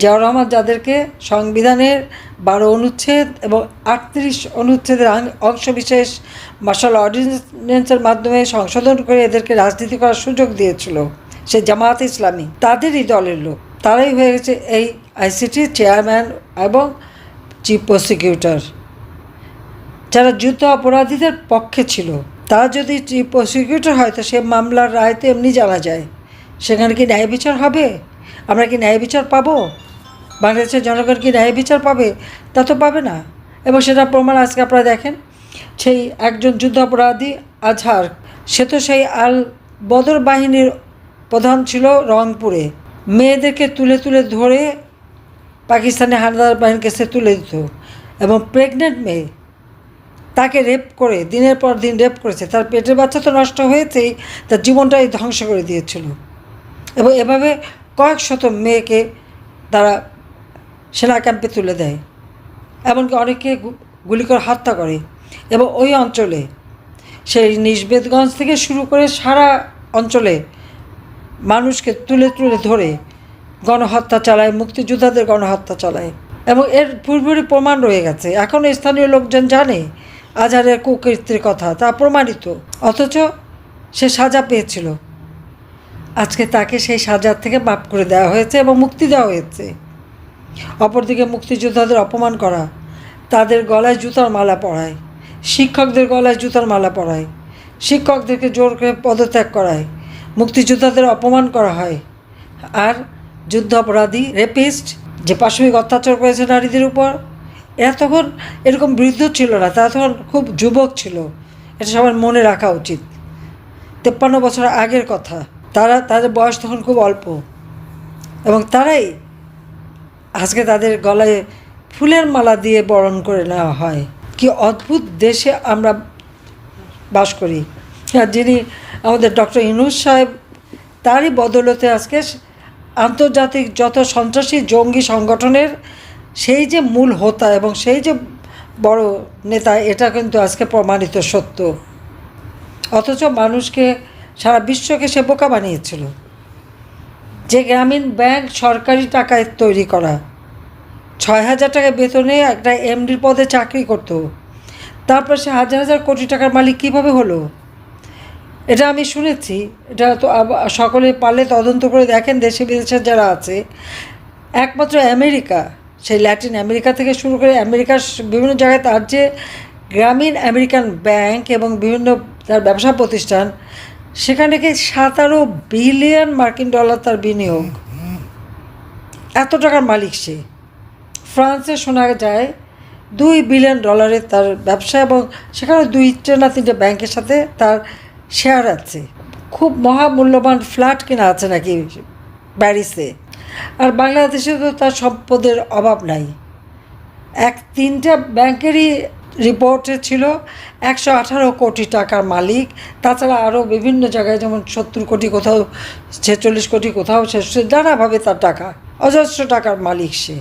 জিয়াউর রহমান যাদেরকে সংবিধানের বারো অনুচ্ছেদ এবং আটত্রিশ অনুচ্ছেদের অংশবিশেষ মার্শাল অর্ডিন্যান্সের মাধ্যমে সংশোধন করে এদেরকে রাজনীতি করার সুযোগ দিয়েছিল। সে জামায়াত ইসলামী। তাদেরই দলের লোক। তারাই হয়ে গেছে এই আইসিটি চেয়ারম্যান এবং চিফ প্রসিকিউটর। যারা যুদ্ধ অপরাধীদের পক্ষে ছিল, তারা যদি চিফ প্রসিকিউটর হয়, তো সে মামলার রায় তো এমনি জানা যায়। সেখানে কি ন্যায় বিচার হবে? আমরা কি ন্যায় বিচার পাবো? বাংলাদেশের জনগণ কি ন্যায় বিচার পাবে? তা তো পাবে না। এবং সেটা প্রমাণ আজকে আপনারা দেখেন, সেই একজন যুদ্ধ অপরাধী আজহার, সে তো সেই আল বদর বাহিনীর প্রধান ছিল রংপুরে। মেয়েদেরকে তুলে তুলে ধরে পাকিস্তানি হানাদার বাহিনীর কাছে তুলে দিত। এবং প্রেগনেন্ট মেয়ে তাকে রেপ করে, দিনের পর দিন রেপ করেছে। তার পেটের বাচ্চা তো নষ্ট হয়েছেই, তার জীবনটাই ধ্বংস করে দিয়েছিল। এবং এভাবে কয়েক শত মেয়েকে তারা সেনা ক্যাম্পে তুলে দেয়। এমনকি অনেকে গুলি করে হত্যা করে। এবং ওই অঞ্চলে সেই নিষবেদগঞ্জ থেকে শুরু করে সারা অঞ্চলে মানুষকে তুলে তুলে ধরে গণহত্যা চালায়, মুক্তিযোদ্ধাদের গণহত্যা চালায়। এবং এর পূর্বেরই প্রমাণ রয়ে গেছে। এখনও স্থানীয় লোকজন জানে আজহারের কুকীর্তির কথা, তা প্রমাণিত। অথচ সে সাজা পেয়েছিল। আজকে তাকে সেই সাজার থেকে মাপ করে দেওয়া হয়েছে এবং মুক্তি দেওয়া হয়েছে। অপরদিকে মুক্তিযোদ্ধাদের অপমান করা, তাদের গলায় জুতার মালা পরায়, শিক্ষকদের গলায় জুতার মালা পরায়, শিক্ষকদেরকে জোর করে পদত্যাগ করায়, মুক্তিযোদ্ধাদের অপমান করা হয়। আর যুদ্ধ অপরাধী রেপিস্ট যে পাশবিক অত্যাচার করেছে নারীদের উপর, এরা তখন এরকম বৃদ্ধ ছিল না, তারা তখন খুব যুবক ছিল। এটা সবার মনে রাখা উচিত। তেপ্পান্ন বছর আগের কথা। তারা, তাদের বয়স তখন খুব অল্প। এবং তারাই আজকে তাদের গলায় ফুলের মালা দিয়ে বরণ করে নেওয়া হয়। কি অদ্ভুত দেশে আমরা বাস করি। আর যিনি আমাদের ডক্টর ইনুস সাহেব, তারই বদলতে আজকে আন্তর্জাতিক যত সন্ত্রাসী জঙ্গি সংগঠনের সেই যে মূল হোতা এবং সেই যে বড় নেতা, এটা কিন্তু আজকে প্রমাণিত সত্য। অথচ মানুষকে সারা বিশ্বকে সে বোকা বানিয়েছিল। যে গ্রামীণ ব্যাংক সরকারি টাকায় তৈরি করা। ছয় হাজার টাকা বেতনে একটা এমডির পদে চাকরি করতো। তারপর সে হাজার হাজার কোটি টাকার মালিক কীভাবে হলো? এটা আমি শুনেছি। এটা তো সকলে পারলে তদন্ত করে দেখেন, দেশে বিদেশে যারা আছে। একমাত্র আমেরিকা, সেই ল্যাটিন আমেরিকা থেকে শুরু করে আমেরিকার বিভিন্ন জায়গায় তার যে গ্রামীণ আমেরিকান ব্যাংক এবং বিভিন্ন তার ব্যবসা প্রতিষ্ঠান সেখানে কি সাতারো বিলিয়ন মার্কিন ডলার তার বিনিয়োগ? এত টাকার মালিক সে। ফ্রান্সে শোনা যায়, দুই বিলিয়ন ডলারের তার ব্যবসা এবং সেখানে দুইটা না তিনটে ব্যাংকের সাথে তার শেয়ার আছে। খুব মহামূল্যবান ফ্ল্যাট কেনা আছে নাকি প্যারিসে। আর বাংলাদেশে তো তার সম্পদের অভাব নাই। এক তিনটা ব্যাংকেরই রিপোর্টে ছিল, একশো আঠারো কোটি টাকার মালিক। তাছাড়া আরও বিভিন্ন জায়গায় যেমন সত্তর কোটি কোথাও, ছেচল্লিশ কোটি কোথাও নানাভাবে তার টাকা, অজস্র টাকার মালিক সে।